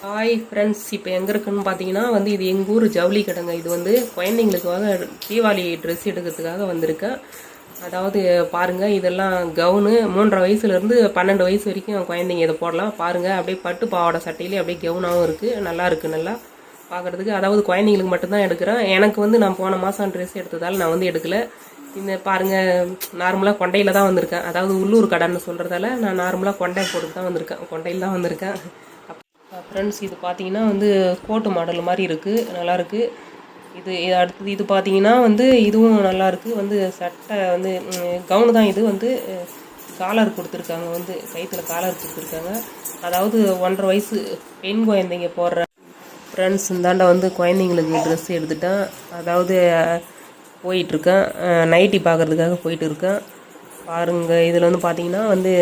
Hi friends இப்போ எங்கே இருக்குன்னு பார்த்தீங்கன்னா வந்து இது எங்கள் ஊர் ஜவுளி கடைங்க. இது வந்து குழந்தைங்களுக்காக தீபாவளி ட்ரெஸ் எடுக்கிறதுக்காக வந்திருக்கேன் அதாவது பாருங்கள் இதெல்லாம் கவுனு மூன்றரை வயசுலேருந்து பன்னெண்டு வயசு வரைக்கும் குழந்தைங்க இதை போடலாம். பாருங்கள் அப்படியே பட்டு பாவாடை சட்டையிலே அப்படியே கவுனாகவும் இருக்குது நல்லா இருக்குது நல்லா பார்க்குறதுக்கு அதாவது குழந்தைங்களுக்கு மட்டும்தான் எடுக்கிறேன். எனக்கு வந்து நான் போன மாதம் ட்ரெஸ் எடுத்ததால் நான் வந்து எடுக்கலை. இந்த பாருங்கள் நார்மலாக கொண்டையில் தான் வந்திருக்கேன். அதாவது உள்ளூர் கடைன்னு சொல்கிறதால நான் நார்மலாக கொண்டை போட்டு தான் வந்திருக்கேன். கொண்டையில் தான் வந்திருக்கேன். ஃப்ரெண்ட்ஸ் இது பார்த்தீங்கன்னா வந்து கோட்டு மாடல் மாதிரி இருக்குது நல்லாயிருக்கு இது அடுத்தது இது பார்த்தீங்கன்னா வந்து இதுவும் நல்லாயிருக்கு வந்து சட்டை வந்து கவுனு தான் இது வந்து காலர் கொடுத்துருக்காங்க. வந்து கைத்துல காலர் கொடுத்துருக்காங்க. அதாவது ஒன்றரை வயசு பெண் குழந்தைங்க போடுற ஃப்ரெண்ட்ஸ் இந்தாண்ட வந்து குழந்தைங்களுக்கு ட்ரெஸ் எடுத்துட்டேன். அதாவது போயிட்டுருக்கேன் நைட்டி பார்க்குறதுக்காக போயிட்டு இருக்கேன். பாருங்கள் இதில் வந்து பார்த்தீங்கன்னா வந்து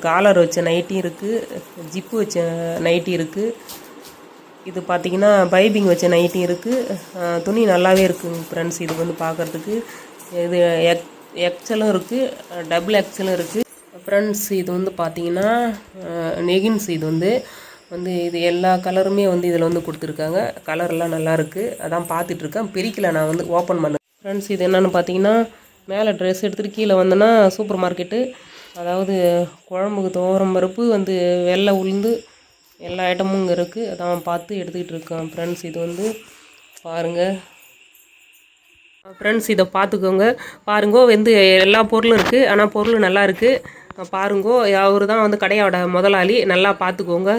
காலர் வச்ச நைட்டி இருக்குது ஜிப்பு வச்ச நைட்டி இருக்குது இது பார்த்தீங்கன்னா பைபிங் வச்ச நைட்டி இருக்குது துணி நல்லாவே இருக்குங்க ஃப்ரெண்ட்ஸ் இது வந்து பார்க்குறதுக்கு இது எக் எக்ஸலும் இருக்குது டபுள் எக்ஸலும் இருக்குது ஃப்ரெண்ட்ஸ் இது வந்து பார்த்தீங்கன்னா நெகின்ஸ் இது வந்து வந்து இது எல்லா கலருமே வந்து இதில் வந்து கொடுத்துருக்காங்க. கலர்லாம் நல்லா இருக்குது அதான் பார்த்துட்ருக்கேன் பிரிக்கலை நான் வந்து ஓப்பன் பண்ணேன் ஃப்ரெண்ட்ஸ் இது என்னென்னு பார்த்தீங்கன்னா மேலே ட்ரெஸ் எடுத்துகிட்டு கீழே வந்தேன்னா சூப்பர் மார்க்கெட்டு அதாவது குழம்புக்கு துவரம் பருப்பு வந்து வெள்ளை உளுந்து எல்லா ஐட்டமும் இங்கே இருக்குது அதான் பார்த்து எடுத்துக்கிட்டு இருக்கேன். ஃப்ரெண்ட்ஸ் இது வந்து பாருங்கள் ஃப்ரெண்ட்ஸ் இதை பார்த்துக்கோங்க. பாருங்கோ வந்து எல்லா பொருளும் இருக்குது ஆனால் பொருள் நல்லா இருக்குது பாருங்கோ அவர் தான் வந்து கடையோட முதலாளி. நல்லா பார்த்துக்கோங்க.